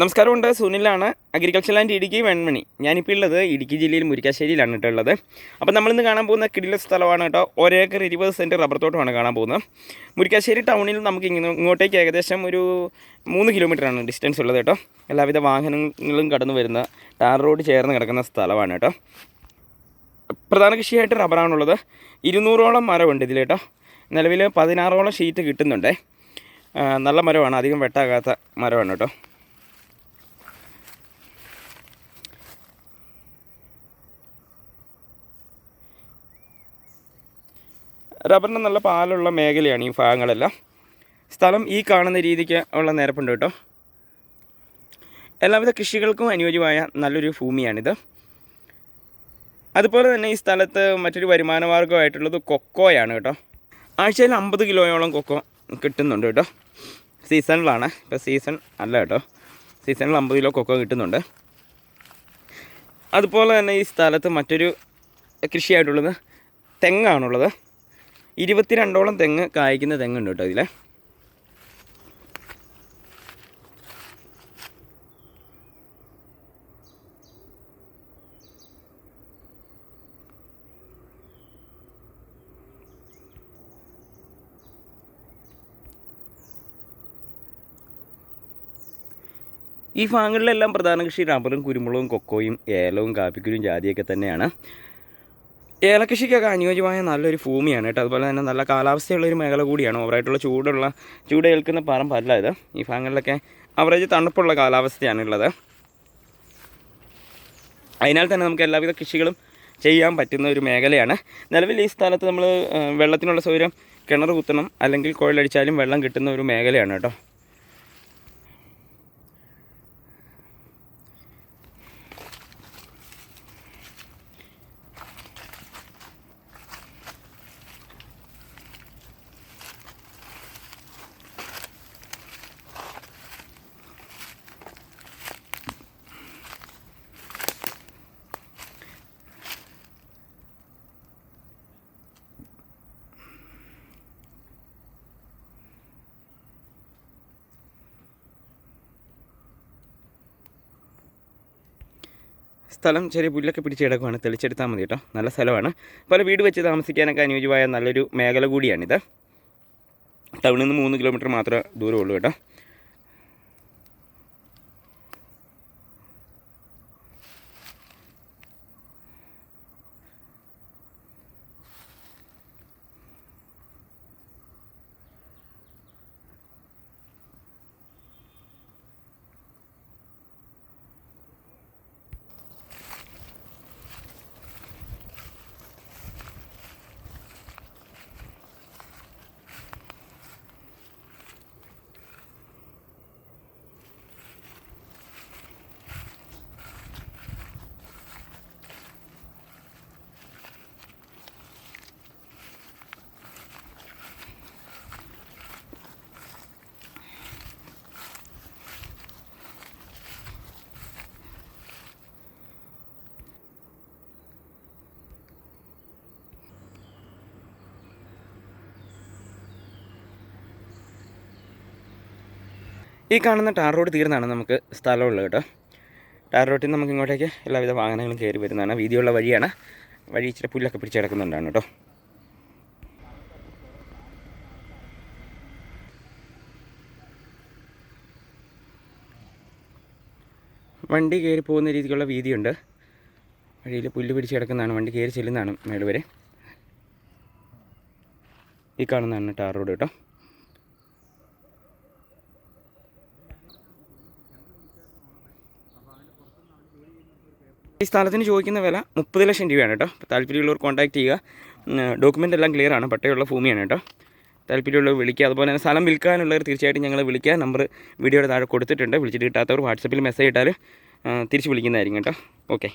നമസ്കാരമുണ്ട്. സുനിലാണ്. Agriculture land Idukki Venmani. ഞാനിപ്പോൾ ഉള്ളത് ഇടുക്കി ജില്ലയിൽ മുരിക്കാശ്ശേരിയിലാണ് കേട്ടോ ഉള്ളത് അപ്പോൾ നമ്മളിന്ന് കാണാൻ പോകുന്ന കിടില സ്ഥലമാണ് കേട്ടോ ഒരേക്കർ ഇരുപത് സെന്റ് റബ്ബർ തോട്ടമാണ് കാണാൻ പോകുന്നത്. മുരിക്കാശ്ശേരി ടൗണിൽ നമുക്ക് ഇങ്ങോട്ടേക്ക് ഏകദേശം ഒരു മൂന്ന് കിലോമീറ്ററാണ് ഡിസ്റ്റൻസ് ഉള്ളത് കേട്ടോ എല്ലാവിധ വാഹനങ്ങളും കടന്നു വരുന്ന ടാർ റോഡ് ചേർന്ന് കിടക്കുന്ന സ്ഥലമാണ് കേട്ടോ പ്രധാന കൃഷിയായിട്ട് റബ്ബറാണുള്ളത് ഇരുന്നൂറോളം മരമുണ്ട് ഇതിൽ കേട്ടോ നിലവിൽ പതിനാറോളം ഷീറ്റ് കിട്ടുന്നുണ്ടേ. നല്ല മരമാണ്. അധികം വെട്ടാകാത്ത മരമാണ് കേട്ടോ റബ്ബറിന് നല്ല പാലുള്ള മേഖലയാണ് ഈ ഭാഗങ്ങളെല്ലാം. സ്ഥലം ഈ കാണുന്ന രീതിക്ക് ഉള്ള നിരപ്പുണ്ട് കേട്ടോ. എല്ലാവിധ കൃഷികൾക്കും അനുയോജ്യമായ നല്ലൊരു ഭൂമിയാണിത്. അതുപോലെ തന്നെ ഈ സ്ഥലത്ത് മറ്റൊരു വരുമാന മാർഗമായിട്ടുള്ളത് കൊക്കോയാണ് കേട്ടോ. ആഴ്ചയിൽ അമ്പത് കിലോയോളം കൊക്കോ കിട്ടുന്നുണ്ട് കേട്ടോ. സീസണിലാണ്. ഇപ്പോൾ സീസൺ അല്ല കേട്ടോ. സീസണിൽ അമ്പത് കിലോ കൊക്കോ കിട്ടുന്നുണ്ട്. അതുപോലെ തന്നെ ഈ സ്ഥലത്ത് മറ്റൊരു കൃഷിയായിട്ടുള്ളത് തെങ്ങാണുള്ളത്. ഇരുപത്തിരണ്ടോളം തെങ്ങ് കായ്ക്കുന്ന തെങ്ങുണ്ട് കേട്ടോ ഇതിലെ. ഈ ഭാഗങ്ങളിലെല്ലാം പ്രധാന കൃഷി റബ്ബറും കുരുമുളകും കൊക്കോയും ഏലവും കാപ്പിക്കുരും ജാതിയൊക്കെ തന്നെയാണ്. ഏലകൃഷിക്കൊക്കെ അനുയോജ്യമായ നല്ലൊരു ഭൂമിയാണ് കേട്ടോ. അതുപോലെ തന്നെ നല്ല കാലാവസ്ഥയുള്ള ഒരു മേഖല കൂടിയാണ്. ഓവറായിട്ടുള്ള ചൂടുള്ള ചൂട് ഏൽക്കുന്ന പറമ്പല്ല ഇത്. ഈ ഭാഗങ്ങളിലൊക്കെ അവറേജ് തണുപ്പുള്ള കാലാവസ്ഥയാണുള്ളത്. അതിനാൽ തന്നെ നമുക്ക് എല്ലാവിധ കൃഷികളും ചെയ്യാൻ പറ്റുന്ന ഒരു മേഖലയാണ്. നിലവിൽ ഈ സ്ഥലത്ത് നമ്മൾ വെള്ളത്തിനുള്ള സൗകര്യം കിണർ കുത്തണം അല്ലെങ്കിൽ കുഴലടിച്ചാലും വെള്ളം കിട്ടുന്ന ഒരു മേഖലയാണ് കേട്ടോ. സ്ഥലം ചെറിയ പുല്ലൊക്കെ പിടിച്ച് കിടക്കുവാണ്. തെളിച്ചെടുത്താൽ മതി കേട്ടോ. നല്ല സ്ഥലമാണ്. പല വീട് വെച്ച് താമസിക്കാനൊക്കെ അനുയോജ്യമായ നല്ലൊരു മേഖല കൂടിയാണിത്. ടൗണിൽ നിന്ന് മൂന്ന് കിലോമീറ്റർ മാത്രമേ ദൂരമുള്ളൂ കേട്ടോ. ഈ കാണുന്ന ടാർ റോഡ് തീർന്നാണ് നമുക്ക് സ്ഥലമുള്ളത് കേട്ടോ. ടാർ റോഡിൽ നിന്ന് നമുക്ക് ഇങ്ങോട്ടേക്ക് എല്ലാവിധ വാഹനങ്ങളും കയറി വരുന്നതാണ്. വീതിയുള്ള വഴിയാണ്. വഴി ഇച്ചിരി പുല്ലൊക്കെ പിടിച്ച് കിടക്കുന്നുണ്ടാണ് കേട്ടോ. വണ്ടി കയറി പോകുന്ന രീതിക്കുള്ള വീതിയുണ്ട്. വഴിയിൽ പുല്ല് പിടിച്ച് കിടക്കുന്നതാണ്. വണ്ടി കയറി ചെല്ലുന്നതാണ് മേളുവരെ വരെ ഈ കാണുന്നതാണ് ടാർ റോഡ് കേട്ടോ. ഈ സ്ഥലത്തിന് ചോദിക്കുന്ന വില മുപ്പത് ലക്ഷം രൂപയാണ് കേട്ടോ. താല്പര്യമുള്ളവർ കോൺടാക്ട് ചെയ്യുക. ഡോക്യുമെന്റ് എല്ലാം ക്ലിയർ ആണ്. പട്ടയുള്ള ഭൂമിയാണ് കേട്ടോ. താല്പര്യമുള്ളവർ വിളിക്കുക. അതുപോലെ തന്നെ സ്ഥലം വിൽക്കാനുള്ളവർ തീർച്ചയായിട്ടും ഞങ്ങൾ വിളിക്കുക. നമ്പർ വീഡിയോയുടെ താഴെ കൊടുത്തിട്ടുണ്ട്. വിളിച്ചിട്ട് കിട്ടാത്തവർ വാട്സപ്പിൽ മെസ്സേജ് ഇട്ടാൽ തിരിച്ച് വിളിക്കുന്നതായിരിക്കും കേട്ടോ. ഓക്കെ